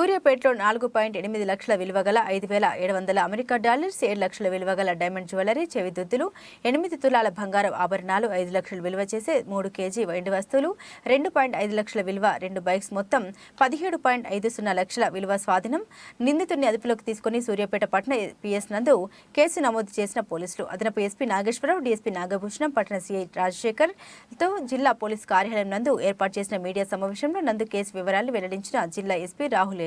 సూర్యాపేటలో నాలుగు పాయింట్ ఎనిమిది లక్షల విలువ గల ఐదు వేల ఏడు వందల అమెరికా డాలర్స్ ఏడు లక్షల విలువ గల డైమండ్ జ్యువెలరీ చెవి దుద్దులు ఎనిమిది తులాల బంగారం ఆభరణాలు ఐదు లక్షలు విలువ చేసే మూడు కేజీ వెండి వస్తువులు రెండు పాయింట్ ఐదు లక్షల విలువ రెండు బైక్స్ మొత్తం పదిహేడు పాయింట్ ఐదు సున్నా లక్షల విలువ స్వాధీనం. నిందితుడిని అదుపులోకి తీసుకుని సూర్యాపేట పట్టణ పిఎస్ నందు కేసు నమోదు చేసిన పోలీసులు. అదనపు ఎస్పీ నాగేశ్వరరావు డీఎస్పీ నాగభూషణం పట్టణ సీఐ రాజశేఖర్తో జిల్లా పోలీస్ కార్యాలయం నందు ఏర్పాటు చేసిన మీడియా సమావేశంలో నందు కేసు వివరాలు వెల్లడించిన జిల్లా ఎస్పీ రాహుల్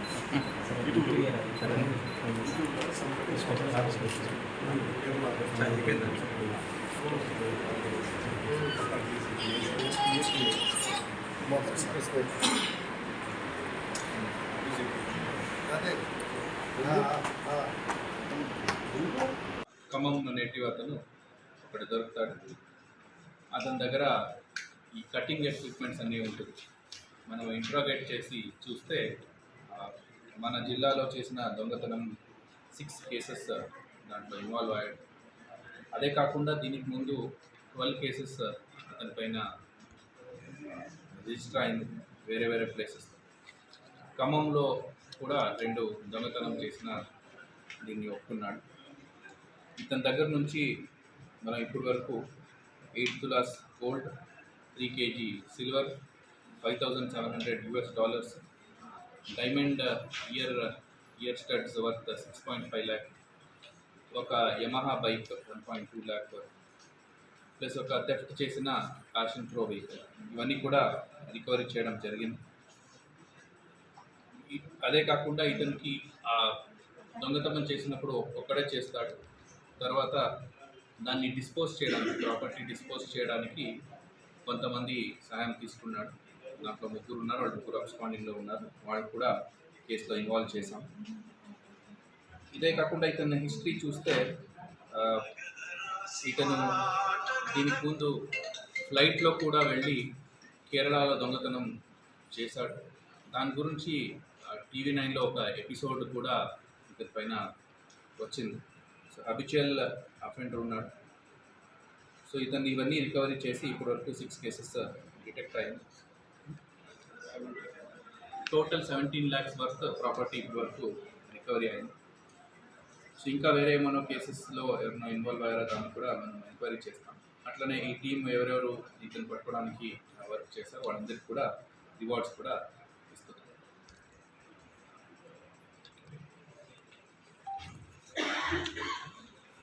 ఖమ్మం నేటివ్ అతను ఒకటి దొరుకుతాడు. అతని దగ్గర ఈ కటింగ్ ఎక్విప్మెంట్స్ అన్నీ ఉంటుంది మనం ఇంట్రాగేట్ చేసి చూస్తే మన జిల్లాలో చేసిన దొంగతనం సిక్స్ కేసెస్ దాంట్లో ఇన్వాల్వ్ అయ్యాడు. అదే కాకుండా దీనికి ముందు ట్వెల్వ్ కేసెస్ అతని పైన రిజిస్టర్ అయింది వేరే వేరే ప్లేసెస్ ఖమ్మంలో కూడా రెండు దొంగతనం చేసిన దీన్ని ఒప్పుకున్నాడు. ఇతని దగ్గర నుంచి మనం ఇప్పటి వరకు eight tolas gold three KG silver five thousand seven hundred US dollars diamond ear ear studs worth six point five lakh ఒక Yamaha bike one point two lakh plus ఒక థెఫ్ట్ చేసిన ప్యాషన్ ప్రో వెహికల్ ఇవన్నీ కూడా recovery చేయడం జరిగింది. అదే కాకుండా ఇతనికి ఆ దొంగతనం చేసినప్పుడు ఒక్కడే చేస్తాడు. తర్వాత దాన్ని డిస్పోజ్ చేయడానికి ప్రాపర్టీ డిస్పోజ్ చేయడానికి కొంతమంది సహాయం తీసుకున్నాడు. దాంట్లో ముగ్గురు ఉన్నారు వాళ్ళు ముగ్గురు అబ్స్పాండింగ్లో ఉన్నారు. వాళ్ళు కూడా కేసులో ఇన్వాల్వ్ చేశాం. ఇదే కాకుండా ఇతని హిస్టరీ చూస్తే ఇతను దీనికి ముందు ఫ్లైట్లో కూడా వెళ్ళి కేరళలో దొంగతనం చేశాడు. దాని గురించి టీవీ నైన్లో ఒక ఎపిసోడ్ కూడా ఇతని పైన వచ్చింది. సో అబిచువల్ అఫెండర్ ఉన్నాడు. సో ఇతన్ని ఇవన్నీ రికవరీ చేసి ఇప్పటివరకు సిక్స్ కేసెస్ డిటెక్ట్ అయింది. Total seventeen lakhs worth property వరకు రికవరీ అయింది. సో ఇంకా వేరే ఏమైనా కేసెస్లో ఎవరైనా ఇన్వాల్వ్ అయ్యారా దాన్ని కూడా మనం ఎంక్వైరీ చేస్తాం. అట్లనే ఈ టీం ఎవరెవరు ఇతను పట్టుకోవడానికి వర్క్ చేశారో వాళ్ళందరికీ కూడా రివార్డ్స్ కూడా